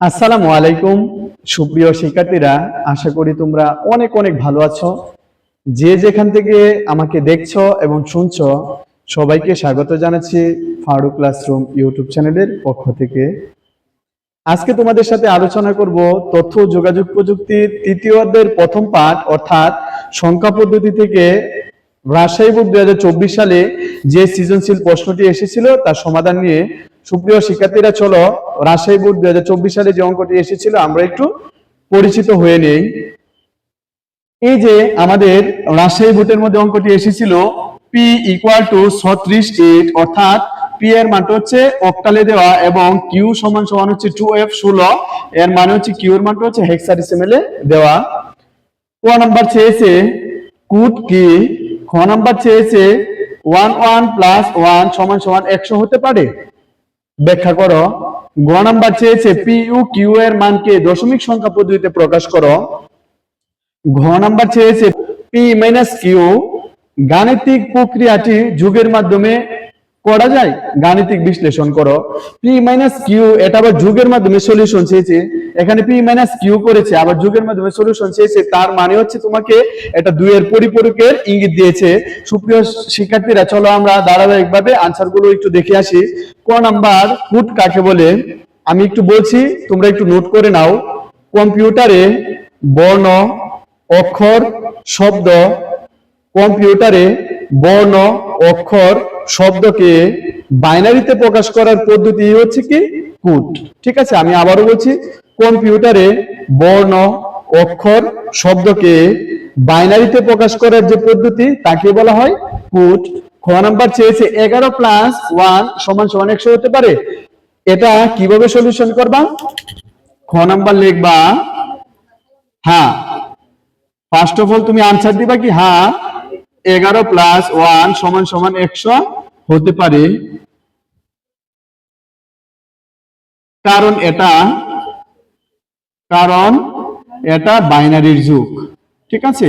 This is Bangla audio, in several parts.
আসসালামু আলাইকুম। সুপ্রিয় শিক্ষার্থীরা, আশা করি তোমরা অনেক অনেক ভালো আছো। যে যেখান থেকে আমাকে দেখছ এবং শুনছো, সবাইকে স্বাগত জানাচ্ছি ফারুক ক্লাসরুম ইউটিউব চ্যানেলের পক্ষ থেকে। আজকে তোমাদের সাথে আলোচনা করব তথ্য যোগাযোগ প্রযুক্তির তৃতীয় অধ্যায়ের প্রথম পাঠ, অর্থাৎ সংখ্যা পদ্ধতি থেকে রাজশাহী বোর্ড দুই সালে যে সৃজনশীল প্রশ্নটি এসেছিল, তার সমাধান নিয়ে সুপ্রিয় শিক্ষার্থীরা, চলো রাজশাহী বোর্ড দুই সালে যে অঙ্কটি এসেছিল, আমরা একটু পরিচিত হয়ে নেই। এই যে আমাদের রাজশাহী বোর্ডের মধ্যে অঙ্কটি এসেছিল পি ইকুয়াল টু ছত্রিশ এইট অর্থাৎ পি এর মানটা হচ্ছে অক্টালে দেওয়া এবং কিউ সমান সমান হচ্ছে টু এফ ষোলো, এর মানে হচ্ছে কিউ এর মানটা হচ্ছে হেক্সাডেসিমেলে দেওয়া। ক নাম্বার চেয়েছে, কুট কি? খ নাম্বার চেয়েছে ওয়ান ওয়ান প্লাস ওয়ান সমান সমান একশো হতে পারে। ব্যাখ্যা করো। গ নাম্বার চেয়েছে পি ইউ কিউ এর মানকে দশমিক সংখ্যা পদ্ধতিতে প্রকাশ করো। ঘ নাম্বার চেয়েছে পি মাইনাস কিউ গাণিতিক প্রক্রিয়াটি যুগের মাধ্যমে করা যায়? গাণিতিক বিশ্লেষণ করো। পি মাইনাস কিউ এটা আবার যুগের মাধ্যমে সলিউশন চেয়েছে। এখানে পি মাইনাস কিউ করেছে, আবার যুগের মাধ্যমে সলিউশন চেয়েছে। তার মানে হচ্ছে তোমাকে এটা দুইয়ের পরিপূরকের ইঙ্গিত দিয়েছে। সুপ্রিয় শিক্ষার্থীরা, চলো আমরা ধারাবাহিকভাবে আনসারগুলো একটু দেখে আসি। ক নাম্বার পুট কাকে বলে? আমি একটু বলছি, তোমরা একটু নোট করে নাও। কম্পিউটারে বর্ণ, অক্ষর, শব্দ। কম্পিউটারে বর্ণ, অক্ষর শব্দকে বাইনারিতে প্রকাশ করার পদ্ধতি হচ্ছে কি? কুট ঠিক আছে, আমি আবারও বলছি, কম্পিউটারে বর্ণ, অক্ষর শব্দকে বাইনারিতে প্রকাশ করার যে পদ্ধতি, তাকে বলা হয় কুট খ নাম্বার চেয়েছে, এগারো প্লাস ওয়ান সমান সমান একশো হতে পারে। এটা কীভাবে সলিউশন করবা? খ নাম্বার লিখবা হ্যাঁ। ফার্স্ট অফ অল তুমি আনসার দিবা কি? হ্যাঁ। এগারো প্লাস ওয়ান সমান সমান একশো হতে পারে। কারণ এটা কারণ এটা বাইনারির যুগ। ঠিক আছে?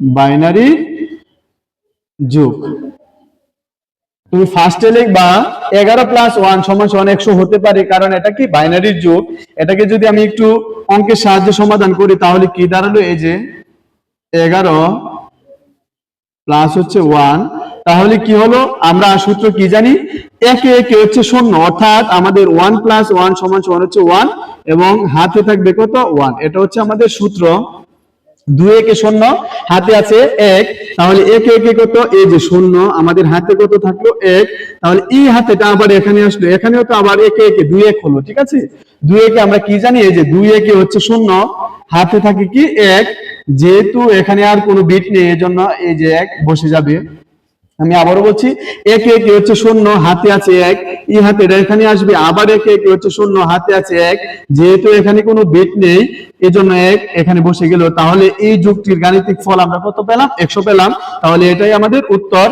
বাইনারি যুগ। তুমি ফার্স্টে লিখবা, এগারো প্লাস ওয়ান সমান সমান একশো হতে পারে, কারণ এটা কি বাইনারির যুগ। এটাকে যদি আমি একটু অঙ্কের সাহায্যে সমাধান করি, তাহলে কি দাঁড়াল? এই যে, এগারো প্লাস হচ্ছে ওয়ান তাহলে কি হলো? আমরা সূত্র কি জানি? একে একে হচ্ছে শূন্য, অর্থাৎ আমাদের ওয়ান প্লাস ওয়ান সমান সমান হচ্ছে ওয়ান এবং হাতে থাকবে কত? ওয়ান এটা হচ্ছে আমাদের সূত্র। দুই একে শূন্য, হাতে আছে এক। তাহলে একে একে কত? এই যে শূন্য, আমাদের হাতে কত থাকল? এক। তাহলে এই হাতেটা আবার এখানে আসলো। এখানেও তো আবার একে একে দুই এক হলো, ঠিক আছে? দুই একে আমরা কি জানি? এই যে দুই একে হচ্ছে শূন্য, হাতে থাকে কি? এক। যেহেতু এখানে আর কোনো বিট নেই, এজন্য এই যে এক বসে যাবে। আমি আবারও বলছি, একে একে হচ্ছে শূন্য, হাতে আছে এক, এই হাতে এখানে আসবে, আবার একে একে হচ্ছে শূন্য, হাতে আছে এক, যেহেতু এখানে কোনো বিট নেই, এজন্য এক এখানে বসে গেল। তাহলে এই যুক্তির গাণিতিক ফল আমরা কত পেলাম? একশো পেলাম। তাহলে এটাই আমাদের উত্তর।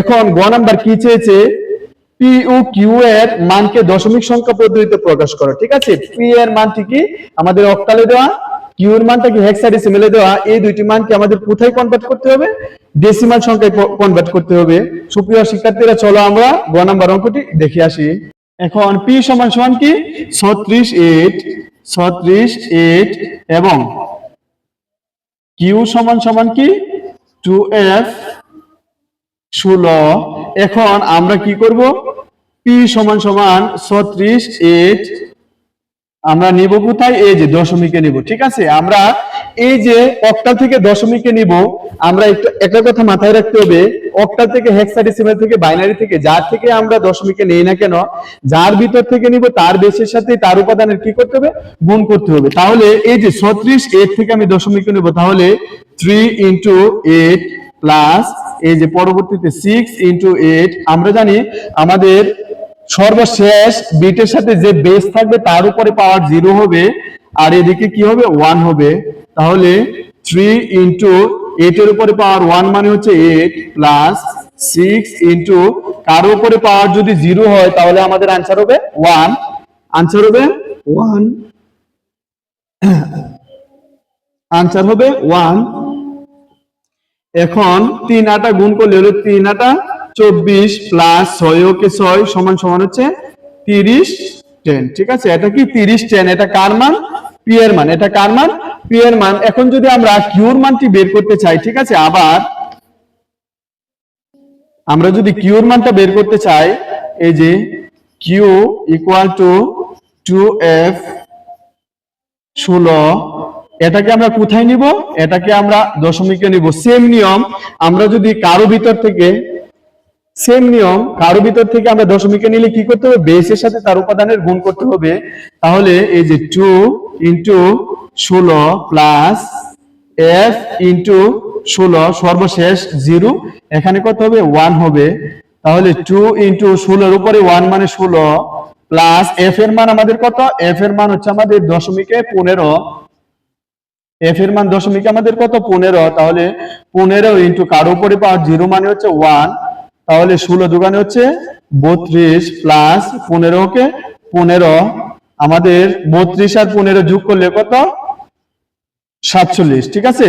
এখন গ নাম্বার কি চেয়েছে? পি কিউ এর মানকে দশমিক সংখ্যা পদ্ধতিতে প্রকাশ করো, ঠিক আছে? পি এর মানটি কি? আমাদের অক্টালে দেওয়া। কিউ মানটাকে হেক্সাডেসিমেলে দেওয়া, এই দুইটি মানকে আমাদের কোথায় কনভার্ট করতে হবে? ডেসিমাল সংখ্যায় কনভার্ট করতে হবে। সুপ্রিয় শিক্ষার্থীরা, চলো আমরা গ নাম্বার অঙ্কটি দেখে আসি। এখন পি সমান সমান কি? ছত্রিশ এইট ছত্রিশ এইট এবং কিউ সমান সমান কি? টু এফ ষোলো। এখন আমরা কি করব? পি সমান সমান ছত্রিশ এইট আমরা নিব কোথায়? এই যে দশমিকে নিব, ঠিক আছে? আমরা এই যে অক্টাল থেকে দশমিকে নিব, আমরা একটু কথা মাথায় রাখতে হবে, অক্টাল থেকে হেক্সাডেসিমাল থেকে বাইনারি থেকে, যার থেকে আমরা দশমিকে নেই না কেন, যার ভিতর থেকে নিব, তার বেসের সাথে তার উপাদানের কি করতে হবে? গুণ করতে হবে। তাহলে এই যে ছত্রিশ এইট থেকে আমি দশমিকে নিব, তাহলে থ্রি ইন্টু এইট প্লাস এই যে পরবর্তীতে সিক্স ইন্টু এইট আমরা জানি আমাদের সর্বশেষ বিটের সাথে যে বেস থাকবে তার উপরে পাওয়ার জিরো হবে। আর এদিকে কি হবে? ওয়ান হবে। তাহলে থ্রি ইন্টু এর উপরে পাওয়ার ওয়ান মানে হচ্ছে এইট প্লাস সিক্স ইন্টু কারও উপরে পাওয়ার যদি জিরো হয়, তাহলে আমাদের আনসার হবে ওয়ান আনসার হবে ওয়ান আনসার হবে ওয়ান এখন তিন আটা গুণ করলে হলো তিন আটা চব্বিশ প্লাস ছয় ওকে ছয় সমান সমান হচ্ছে তিরিশ টেন ঠিক আছে? এটা কি তিরিশ টেন এটা কার মান? পি এর মান। এটা কার মান? পি এর মান। এখন যদি আমরা কিউর মানটি বের করতে চাই, ঠিক আছে? আবার আমরা যদি কিউর মানটা বের করতে চাই, এই যে Q equal to two F ষোলো, এটাকে আমরা কোথায় নিব? এটাকে আমরা দশমিকে নিব। সেম নিয়ম। আমরা যদি কারও ভিতর থেকে সেম নিয়ম, কারও ভিতর থেকে আমরা দশমিকে নিলে কি করতে হবে? বেসের সাথে তার উপাদানের গুণ করতে হবে। তাহলে এই যে টু ইন্টু ষোলো প্লাস এফ ইন্টু ষোলো, সর্বশেষ জিরো এখানে কত হবে? ওয়ান হবে। তাহলে টু ইন্টু ষোলোর উপরে ওয়ান মানে ষোলো প্লাস এফ এর মান আমাদের কত? এফ এর মান হচ্ছে আমাদের দশমিকে পনেরো। এফ এর মান দশমিকে আমাদের কত? পনেরো। তাহলে পনেরো ইন্টু কারও উপরে পাওয়ার জিরো মানে হচ্ছে ওয়ান তাহলে ষোলো দোকানে হচ্ছে বত্রিশ প্লাস পনেরোকে পনেরো, আমাদের বত্রিশ আর পনেরো যোগ করলে কত? সাতচল্লিশ, ঠিক আছে?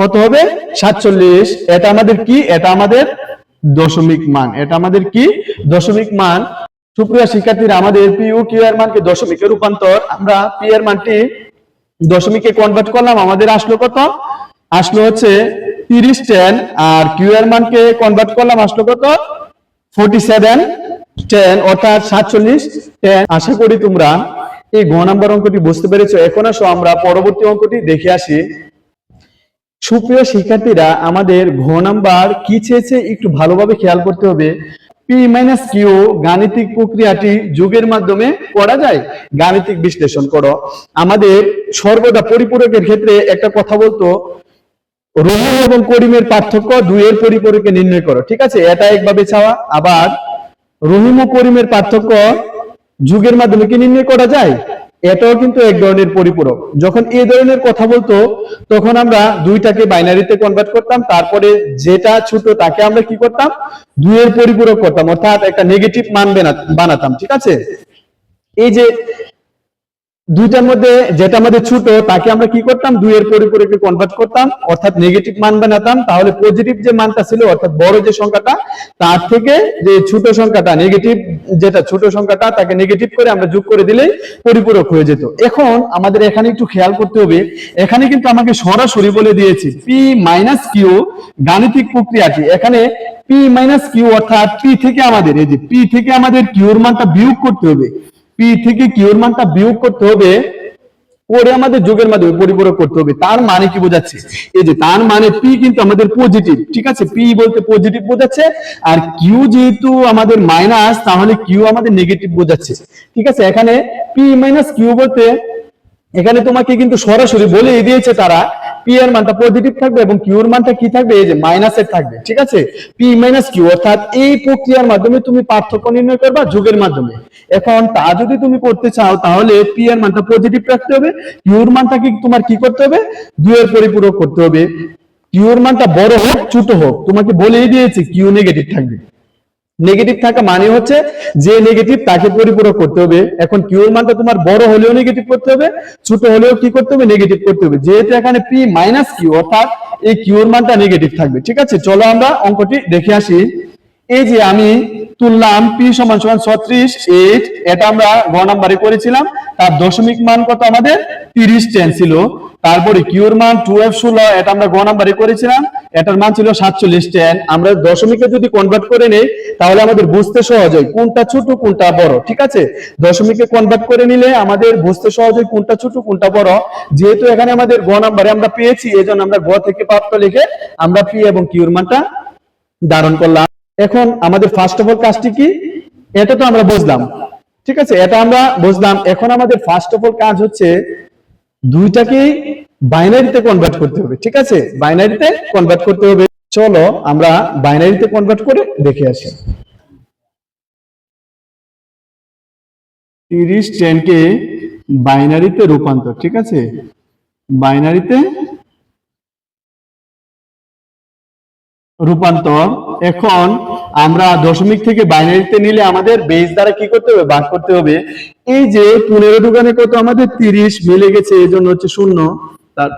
কত হবে? সাতচল্লিশ। এটা আমাদের কি? এটা আমাদের দশমিক মান। এটা আমাদের কি? দশমিক মান। সুপ্রিয় শিক্ষার্থীরা, আমাদের পি ও কিউ এর মানকে দশমিকে রূপান্তর। আমরা পি এর মানটি দশমিকে কনভার্ট করলাম। আমাদের আসলো কত? আসলো হচ্ছে তিরিশ টেন আর কিউ এর মানকে কনভার্ট করলাম আসলো কত? ফোর্টি সেভেন টেন অর্থাৎ সাতচল্লিশ টেন আশা করি তোমরা এই ঘ নাম্বার অঙ্কটি বুঝতে পেরেছ। এখন আসো আমরা পরবর্তী অঙ্কটি দেখে আসি। সুপ্রিয় শিক্ষার্থীরা, আমাদের ঘ নাম্বার কি চেয়েছে একটু ভালোভাবে খেয়াল করতে হবে। পি মাইনাস কিউ গাণিতিক প্রক্রিয়াটি যুগের মাধ্যমে করা যায়। গাণিতিক বিশ্লেষণ করো। আমাদের সর্বদা পরিপূরকের ক্ষেত্রে একটা কথা বলতো রহিম এবং করিমের পার্থক্য দুইয়ের পরিপূরকে নির্ণয় করো, ঠিক আছে? এটা একভাবে চাওয়া আবার রহিম ও করিমের পার্থক্য যুগের মাধ্যমে কি নির্ণয় করা যায়? এটাও কিন্তু এক ধরনের পরিপূরক। যখন এই ধরনের কথা বলতো, তখন আমরা দুইটাকে বাইনারিতে কনভার্ট করতাম, তারপরে যেটা ছোট তাকে আমরা কি করতাম? দুইয়ের পরিপূরক করতাম, অর্থাৎ একটা নেগেটিভ মান বানাতাম, ঠিক আছে? এই যে দুইটার মধ্যে যেটা আমাদের ছোট, তাকে আমরা কি করতাম? দুইয়ের পরিপূরকে কনভার্ট করতাম, অর্থাৎ নেগেটিভ মান বানাতাম, তাহলে পজিটিভ যে মানটা ছিল, অর্থাৎ বড় যে সংখ্যাটা, তার থেকে যে ছোট সংখ্যাটা নেগেটিভ যেটা ছোট সংখ্যাটা, তাকে নেগেটিভ করে আমরা যোগ করে দিলেই পরিপূরক হয়ে যেত। এখন আমাদের এখানে একটু খেয়াল করতে হবে, এখানে কিন্তু আমাকে সরাসরি বলে দিয়েছি পি মাইনাস কিউ গাণিতিক প্রক্রিয়াটি। এখানে পি মাইনাস কিউ অর্থাৎ পি থেকে আমাদের, এই যে পি থেকে আমাদের কিউর মানটা বিয়োগ করতে হবে। পি থেকে কিউর মানটা বিয়োগ করতে হবে, পরে আমাদের যোগের মাধ্যমে পরিপূরক করতে হবে। তার মানে কি বোঝাচ্ছে? এই যে তার মানে পি কিন্তু আমাদের পজিটিভ ঠিক আছে? পি বলতে পজিটিভ বোঝাচ্ছে, আর কিউ যেহেতু আমাদের মাইনাস তাহলে কিউ আমাদের নেগেটিভ বোঝাচ্ছে। ঠিক আছে? এখানে পি মাইনাস কিউ বলতে এখানে তোমাকে কিন্তু সরাসরি বলে দিয়েছে তারা পি এর মানটা পজিটিভ থাকবে এবং কিউ এর মানটা কি থাকবে? এই যে মাইনাসের থাকবে, ঠিক আছে? পি মাইনাস কিউ অর্থাৎ এই প্রক্রিয়ার মাধ্যমে তুমি পার্থক্য নির্ণয় করবা যুগের মাধ্যমে। এখন তা যদি তুমি করতে চাও, তাহলে পি এর মানটা পজিটিভ রাখতে হবে কিউ এর মানটা কি তোমার কি করতে হবে? দুইয়ের পরিপূরক করতে হবে। কিউ এর মানটা বড় হোক, ছোট হোক, তোমাকে বলেই দিয়েছে কিউ নেগেটিভ থাকবে। নেগেটিভ থাকা মানে হচ্ছে যে নেগেটিভ তাকে পরিপূরক করতে হবে। এখন কিউ এর মানটা তোমার বড় হলেও নেগেটিভ করতে হবে, ছোট হলেও কি করতে হবে? নেগেটিভ করতে হবে। যেহেতু এখানে পি মাইনাস কিউ অর্থাৎ এই কিউ এর মানটা নেগেটিভ থাকবে। ঠিক আছে? চলো আমরা অঙ্কটি দেখে আসি। এই যে আমি তুললাম পি সমান সমান ছত্রিশ, এইট, এটা আমরা গ নাম্বারে করেছিলাম। তার দশমিক মান কত আমাদের? তিরিশ টেন ছিল। তারপরে কিউর মান টুয়েলভ ষোলো, এটা আমরা গ নাম্বারে করেছিলাম। এটার মান ছিল সাতচল্লিশ টেন আমরা দশমিকে যদি কনভার্ট করে নেই, তাহলে আমাদের বুঝতে সহজ হয় কোনটা ছোট, কোনটা বড়, ঠিক আছে? দশমিকে কনভার্ট করে নিলে আমাদের বুঝতে সহজ হয় কোনটা ছোট, কোনটা বড়। যেহেতু এখানে আমাদের গ নাম্বারে আমরা পেয়েছি, এজন্য আমরা গ থেকে প্রাপ্ত লিখে আমরা পি এবং কিউর মানটা ধারণ করলাম। এখন আমাদের ফার্স্ট অফ অল কাজটি কি? এটা তো আমরা বুঝলাম। ঠিক আছে? এটা আমরা বুঝলাম। এখন আমাদের ফার্স্ট অফ অল কাজ হচ্ছে দুইটাকেই বাইনারিতে কনভার্ট করতে হবে। ঠিক আছে? বাইনারিতে কনভার্ট করতে হবে। চলো আমরা বাইনারিতে কনভার্ট করে দেখে আসি। তিরিশ টেনকে বাইনারিতে রূপান্তর। ঠিক আছে? বাইনারিতে রূপান্তর। এখন আমরা দশমিক থেকে বাইনারিতে নিলে আমাদের বেস দ্বারা কি করতে হবে? ভাগ করতে হবে। এই যে পনেরো দোকানে কত? আমাদের তিরিশ মিলে গেছে, এই জন্য হচ্ছে শূন্য। তার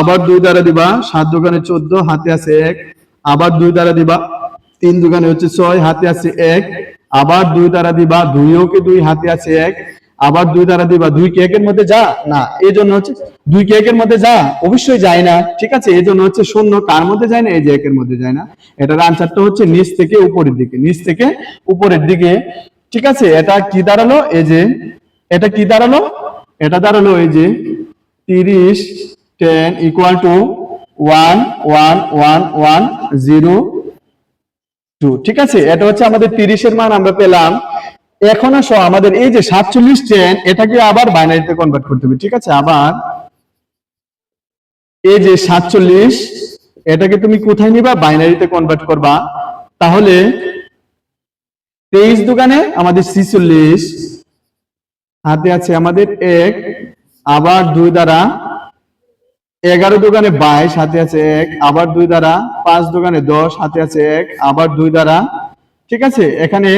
আবার দুই দ্বারা দিবা, সাত দোকানে চোদ্দ, হাতে আছে এক। আবার দুই দ্বারা দিবা, তিন দোকানে হচ্ছে ছয়, হাতে আছে এক। আবার দুই দ্বারা দিবা, দুইও কে দুই, হাতে আছে এক। আবার দুই দ্বারা দিবা দুই কি একের মধ্যে যা, না, এই জন্য হচ্ছে দুই কি একের মধ্যে যা, অবশ্যই যায় না, ঠিক আছে? এই জন্য হচ্ছে শূন্য কার মধ্যে যায় না, এই যে একের মধ্যে যায় না। এটার আনসারটা হচ্ছে নিচ থেকে উপরের দিকে, নিচ থেকে উপরের দিকে, ঠিক আছে? এটা কি দাঁড়াল? এই যে, এটা কি দাঁড়াল? এটা দাঁড়াল এই যে তিরিশ ten equal to one one one one zero two ঠিক আছে? এটা হচ্ছে আমাদের তিরিশের মান আমরা পেলাম। এখন আসো, আমাদের এই যে সাতচল্লিশ টেন এটাকে আবার বাইনারিতে কনভার্ট করতে হবে, ঠিক আছে? আবার এই যে সাতচল্লিশ, এটাকে তুমি কোথায় নিবা? বাইনারিতে কনভার্ট করবা। তাহলে তেইশ দোকানে আমাদের ছিচল্লিশ, হাতে আছে আমাদের এক, আবার দুই দ্বারা এগারো দোকানে বাইশ, হাতে আছে এক, আবার দুই দ্বারা পাঁচ দোকানে দশ, হাতে আছে এক, আবার দুই দ্বারা, ঠিক আছে? এখানে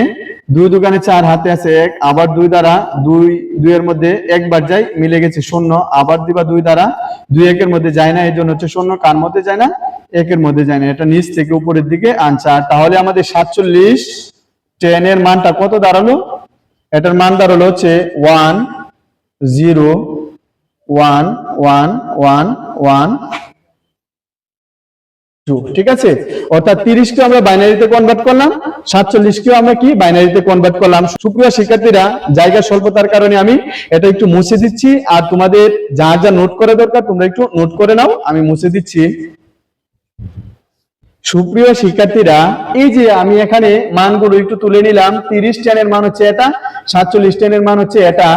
দুই দোকানে চার হাতে আছে এক, আবার দুই দ্বারা দুই, দুইয়ের মধ্যে একবার যাই মিলে গেছে শূন্য, আবার দিবা দুই দ্বারা, দুই একের মধ্যে যায় না এই জন্য হচ্ছে শূন্য, কার মধ্যে যায় না? একের মধ্যে যায় না, এটা নিচ থেকে উপরের দিকে আনসার তাহলে আমাদের সাতচল্লিশ টেন এর মানটা কত দাঁড়াল? এটার মান দাঁড়াল হচ্ছে one zero one one one one two ঠিক আছে? অর্থাৎ তিরিশ কে আমরা বাইনারিতে কনভার্ট করলাম, সাতচল্লিশ কেও আমরা কি বাইনারিতে কনভার্ট করলাম? সুপ্রিয় শিক্ষার্থীরা, জায়গা স্বল্পতার কারণে আমি এটা একটু মুছে দিচ্ছি, আর তোমাদের যা যা নোট করা দরকার তোমরা একটু নোট করে নাও, আমি মুছে দিচ্ছি। সুপ্রিয় শিক্ষার্থীরা, এই যে আমি এখানে মানগুলো একটু তুলে নিলাম, তিরিশ টেনের মান হচ্ছে এটা, সাতচল্লিশ টেনের মান হচ্ছে এটা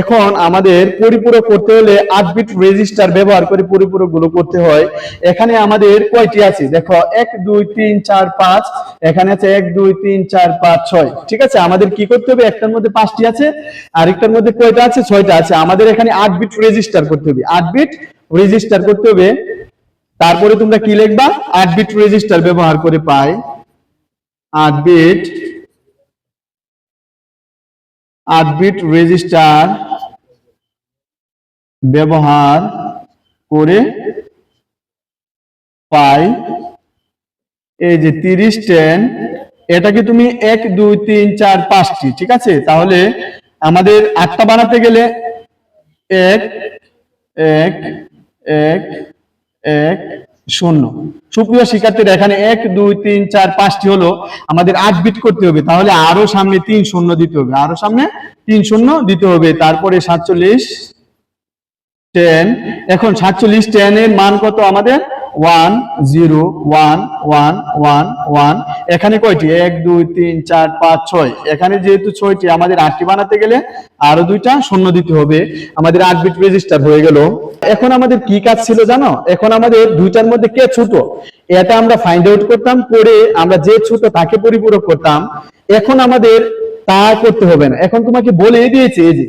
এখন আমাদের পরিপূরক করতে হলে আট বিট রেজিস্টার ব্যবহার করে পরিপূরকগুলো করতে হয়। এখানে আমাদের কয়টি আছে? দেখো, এক, দুই, তিন, চার, পাঁচ। এখানে আছে এক, দুই, তিন, চার, পাঁচ, ছয়। ঠিক আছে? আমাদের কি করতে হবে? একটার মধ্যে পাঁচটি আছে, আরেকটার মধ্যে কয়টা আছে? ছয়টা আছে। আমাদের এখানে আট বিট রেজিস্টার করতে হবে। আট বিট রেজিস্টার করতে হবে। তারপরে তোমরা কি লিখবা? আট বিট রেজিস্টার ব্যবহার করে পাই। আট বিট আট বিট রেজিস্টার ব্যবহার করে পাই। এই যে তিরিশ টেন এটাকে তুমি এক, দুই, তিন, চার, পাঁচটি? ঠিক আছে? তাহলে আমাদের আটটা বানাতে গেলে এক এক এক এক শূন্য। সুপ্রিয় শিক্ষার্থীরা, এখানে এক, দুই, তিন, চার, পাঁচটি হলো আমাদের আট বিট করতে হবে। তাহলে আরও সামনে তিন শূন্য দিতে হবে। আরও সামনে তিন শূন্য দিতে হবে। তারপরে সাতচল্লিশ টেন এখন সাতচল্লিশ টেন এর মান কত আমাদের? One zero one one one one. এখানে কয়টি? এক, দুই, তিন, চার, পাঁচ, ছয়। এখানে যেহেতু ছয়টি, আমাদের আটটি বানাতে গেলে আরও দুইটা শূন্য দিতে হবে। আমাদের আট বিট রেজিস্টার হয়ে গেল। এখন আমাদের কি কাজ ছিল জানো? এখন আমাদের দুইটার মধ্যে কে ছোট? এটা আমরা ফাইন্ড আউট করতাম, করে আমরা যে ছোট তাকে পরিপূরক করতাম। এখন আমাদের তা করতে হবে না। এখন তোমাকে বলে দিয়েছে, এই যে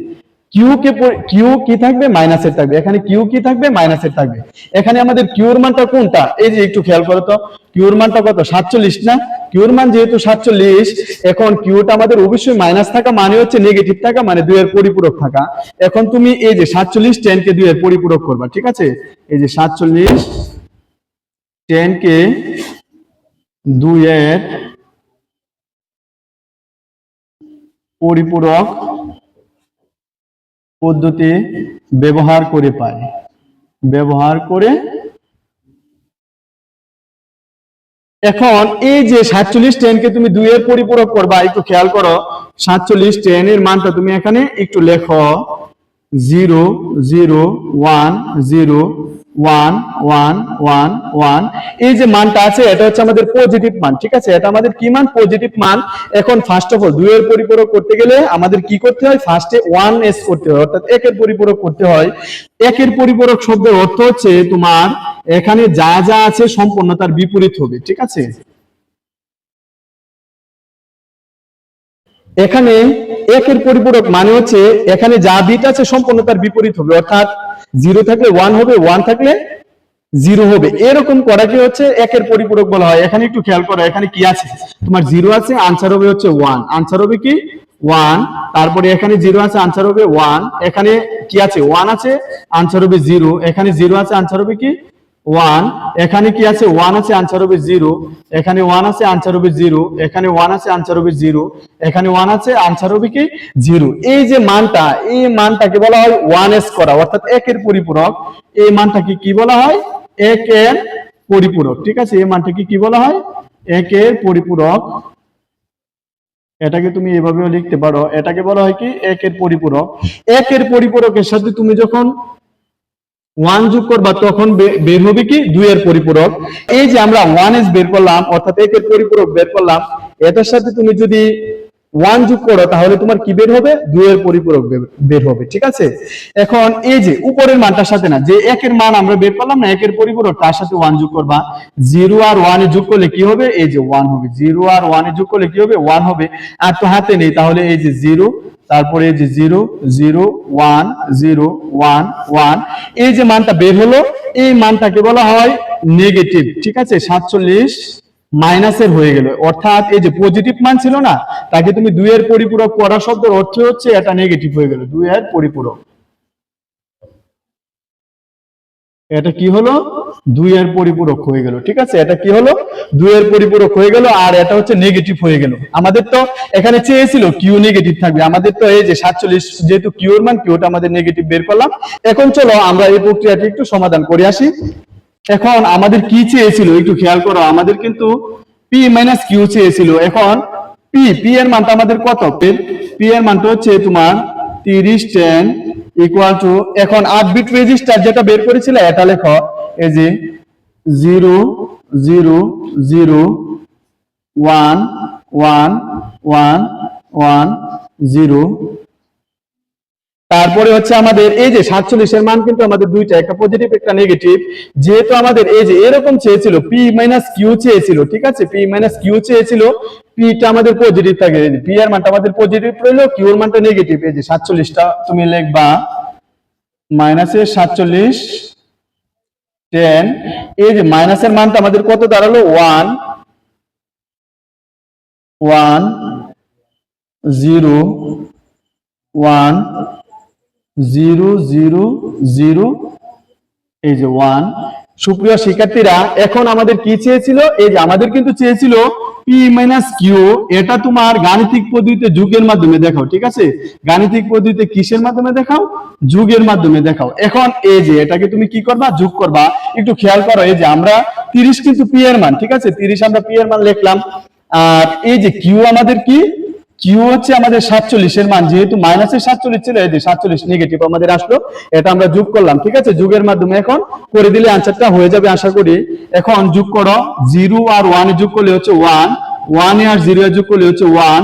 কিউ কে কিউ কি থাকবে? মাইনাসের থাকবে। এখানে কিউ কি থাকবে? মাইনাসের থাকবে। এখানে আমাদের কিউর মানটা কোনটা? এই যে একটু খেয়াল করো তো। কিউর মানটা কত? সাতচল্লিশ না? কিউর মান যেহেতু সাতচল্লিশ, এখন কিউটা আমাদের অবশ্যই মাইনাস থাকা মানে হচ্ছে নেগেটিভ থাকা মানে দুইয়ের পরিপূরক থাকা। এখন তুমি এই যে সাতচল্লিশ টেন কে দুইয়ের পরিপূরক করবা, ঠিক আছে? এই যে সাতচল্লিশ টেন কে দুইয়ের পরিপূরক পদ্ধতি ব্যবহার করে পায়। ব্যবহার করে এখন এই যে সাতচল্লিশ টেনকে তুমি দুইয়ের পরিপূরক করবা, একটু খেয়াল করো, সাতচল্লিশ টেনের মানটা তুমি এখানে একটু লেখো, zero zero, one, zero one one one one. এই যে মানটা আছে, এটা হচ্ছে আমাদের পজিটিভ মান, ঠিক আছে? এটা আমাদের কি মান? পজিটিভ মান। এখন ফার্স্ট অফ অল দুইয়ের পরিপূরক করতে গেলে আমাদের কি করতে হয়? ফার্স্টে ওয়ান এস করতে হয়, অর্থাৎ একের পরিপূরক করতে হয়। একের পরিপূরক শব্দের অর্থ হচ্ছে তোমার এখানে যা যা আছে সম্পূর্ণ তার বিপরীত হবে, ঠিক আছে? এখানে একের পরিপূরক মানে হচ্ছে এখানে যা বিট আছে সম্পূর্ণ তার বিপরীত হবে, অর্থাৎ জিরো থাকলে ওয়ান হবে ওয়ান থাকলে জিরো হবে। এরকম করাকে হচ্ছে একের পরিপূরক বলা হয়। এখানে একটু খেয়াল করো, এখানে কি আছে? তোমার জিরো আছে আনসার হবে হচ্ছে ওয়ান আনসার হবে কি? ওয়ান তারপরে এখানে জিরো আছে আনসার হবে ওয়ান এখানে কি আছে? ওয়ান আছে আনসার হবে জিরো। এখানে জিরো আছে আনসার হবে কি? ওয়ান, এখানে কি আছে? ওয়ান আছে আনসার হবে জিরো, এখানে ওয়ান আছে আনসার হবে জিরো, এখানে ওয়ান আছে আনসার হবে জিরো, এখানে ওয়ান আছে আনসার হবে কি? জিরো। এই যে মানটা, এই মানটাকে বলা হয় ওয়ান এস করা, অর্থাৎ একের পরিপূরক। এই মানটাকে কি বলা হয়? একের পরিপূরক। ঠিক আছে? এই মানটাকে কি বলা হয়? একের পরিপূরক। এটাকে তুমি এভাবেও লিখতে পারো। এটাকে বলা হয় কি? একের পরিপূরক। একের পরিপূরকের সাথে তুমি যখন ওয়ান যোগ করবা তখন বের হবে কি? দুইয়ের পরিপূরক। এই যে আমরা ওয়ান এস বের করলাম, অর্থাৎ একের পরিপূরক বের করলাম, এটার সাথে তুমি যদি ওয়ান যোগ করো, তাহলে তোমার কি বের হবে? দুইয়ের পরিপূরক বের হবে, ঠিক আছে? এখন এই যে উপরের মানটার সাথে না, যে একের মান আমরা বের করলাম না একের পরিপূরক, তার সাথে ওয়ান যোগ করবা। জিরো আর ওয়ানে যোগ করলে কি হবে? এই যে ওয়ান হবে। জিরো আর ওয়ানে যোগ করলে কি হবে? ওয়ান হবে। আর তো হাতে নেই, তাহলে এই যে জিরো তারপরে এই যে zero zero, one zero, one one, এই যে মানটা বের হলো, এই মানটাকে বলা হয় নেগেটিভ, ঠিক আছে? সাতচল্লিশ মাইনাসের হয়ে গেল। অর্থাৎ এই যে পজিটিভ মান ছিল না, তাকে তুমি দুইয়ের পরিপূরক করা শব্দের অর্থ হচ্ছে এটা নেগেটিভ হয়ে গেল, দুইয়ের পরিপূরক। এটা কি হলো? দুইয়ের পরিপূরক হয়ে গেল, ঠিক আছে? এটা কি হলো? দুইয়ের পরিপূরক হয়ে গেল, আর এটা হচ্ছে নেগেটিভ হয়ে গেল। আমাদের তো এখানে চেয়েছিল কিউ নেগেটিভ থাকবে। আমাদের তো এই যে সাতচল্লিশ যেহেতু কিউর মান কিউটা আমাদের নেগেটিভ বের করলাম। এখন চলো আমরা এই প্রক্রিয়াটি একটু সমাধান করে আসি। এখন আমাদের কি চেয়েছিল? একটু খেয়াল করো, আমাদের কিন্তু পি মাইনাস কিউ চেয়েছিল। এখন পি পি এর মানটা আমাদের কত? পি এর মানটা হচ্ছে তোমার তিরিশ টেন ইকুয়াল টু এখন আট বিট রেজিস্টার যেটা বের করেছিল, এটা লেখো, এই যে zero zero zero one one one one zero তারপরে হচ্ছে আমাদের এই যে সাতচল্লিশের মান কিন্তু আমাদের দুইটা, একটা পজিটিভ একটা নেগেটিভ যেহেতু আমাদের এই যে এরকম চেয়েছিল পি মাইনাস কিউ চেয়েছিল, ঠিক আছে? পি মাইনাস কিউ চেয়েছিল পিটা আমাদের পজিটিভ থাকে। পি এর মানটা আমাদের পজিটিভ রইল কিউ এর মানটা নেগেটিভ এই যে সাতচল্লিশটা তুমি লিখবা মাইনাসের সাতচল্লিশ টেন এই যে মাইনাসের মানটা আমাদের কত দাঁড়াল? One one zero one zero zero zero. এই যে ওয়ান। সুপ্রিয় শিক্ষার্থীরা, এখন আমাদের কি চেয়েছিল? এই যে আমাদের কিন্তু চেয়েছিল পি মাইনাস কিউ। এটা তোমার গাণিতিক পদ্ধতিতে যুগের মাধ্যমে দেখাও, ঠিক আছে? গাণিতিক পদ্ধতিতে কিসের মাধ্যমে দেখাও? যুগের মাধ্যমে দেখাও। এখন এই যে এটাকে তুমি কি করবা? যোগ করবা। একটু খেয়াল করো, এই যে আমরা তিরিশ কিন্তু পি এর মান, ঠিক আছে? তিরিশ আমরা পি এর মান লিখলাম। আর এই যে কিউ আমাদের কি? কিউ হচ্ছে আমাদের সাতচল্লিশের মান যেহেতু মাইনাসের সাতচল্লিশ ছিল, এই সাতচল্লিশ নেগেটিভ আমাদের আসলো, এটা আমরা যোগ করলাম, ঠিক আছে? যোগের মাধ্যমে এখন করে দিলে আনসারটা হয়ে যাবে, আশা করি। এখন যোগ করো জিরো আর ওয়ানে যোগ করলে হচ্ছে ওয়ান ওয়ানে আর জিরো যোগ করলে হচ্ছে ওয়ান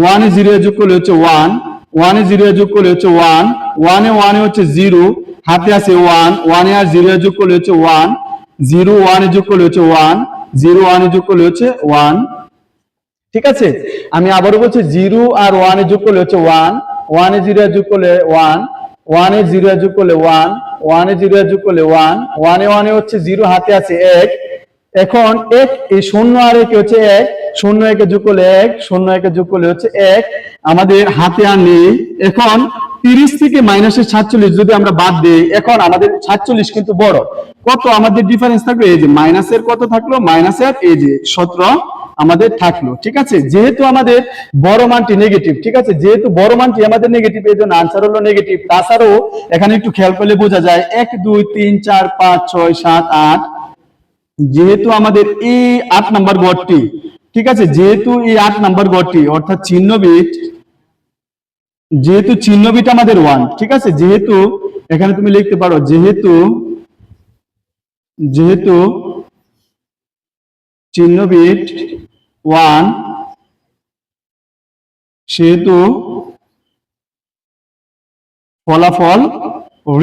ওয়ানে জিরো যোগ করলে হচ্ছে ওয়ান ওয়ানে জিরো যোগ করলে হচ্ছে ওয়ান ওয়ানে ওয়ানে হচ্ছে জিরো হাতে আছে ওয়ান ওয়ানে আর জিরো যোগ করলে হচ্ছে ওয়ান জিরো ওয়ানে যোগ করলে হচ্ছে ওয়ান জিরো ওয়ানে যোগ করলে হচ্ছে ওয়ান ঠিক আছে? আমি আবারও বলছি জিরো আর ওয়ান যোগ করলে হচ্ছে ওয়ান জিরো যোগ করলে ওয়ান এ জিরো যোগ করলে ওয়ান ওয়ান জিরো যোগ করলে ওয়ান ওয়ানে ওয়ানে হচ্ছে জিরো, হাতে আছে এক। এখন এক, এই শূন্য আর একে হচ্ছে এক, শূন্য একে যোগ করলে এক, শূন্য একে যোগ করলে হচ্ছে এক। আমাদের হাতে আর নেই। এখন তিরিশ থেকে মাইনাসের সাতচল্লিশ যদি আমরা বাদ দিই, এখন আমাদের সাতচল্লিশ কিন্তু বড়। কত আমাদের ডিফারেন্স থাকবে? এই যে মাইনাসের কত থাকল? মাইনাসের, এই যে সতেরো। আমাদের থাকল, ঠিক আছে? যেহেতু আমাদের বড় মানটি নেগেটিভ ঠিক আছে? যেহেতু বড় মানটি আমাদের নেগেটিভ এই জন্য আনসার হলো নেগেটিভ তাছাড়াও এখানে একটু খেয়াল করলে বোঝা যায়, এক, দুই, তিন, চার, পাঁচ, ছয়, সাত, আট। যেহেতু আমাদের এই আট নাম্বার গড়টি, ঠিক আছে? যেহেতু এই আট নাম্বার গড়টি, অর্থাৎ চিহ্ন বিট যেহেতু চিহ্ন বিট আমাদের ওয়ান ঠিক আছে? যেহেতু, এখানে তুমি লিখতে পারো, যেহেতু যেহেতু চিহ্ন বিট ওয়ান, সেহেতু ফলাফল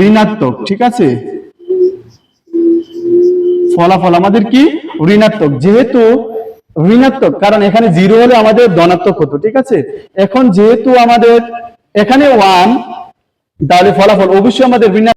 ঋণাত্মক, ঠিক আছে? ফলাফল আমাদের কি? ঋণাত্মক, যেহেতু ঋণাত্মক, কারণ এখানে জিরো হলে আমাদের ধনাত্মক হতো, ঠিক আছে? এখন যেহেতু আমাদের এখানে ওয়ান তাহলে ফলাফল অবশ্যই আমাদের ঋণাত্মক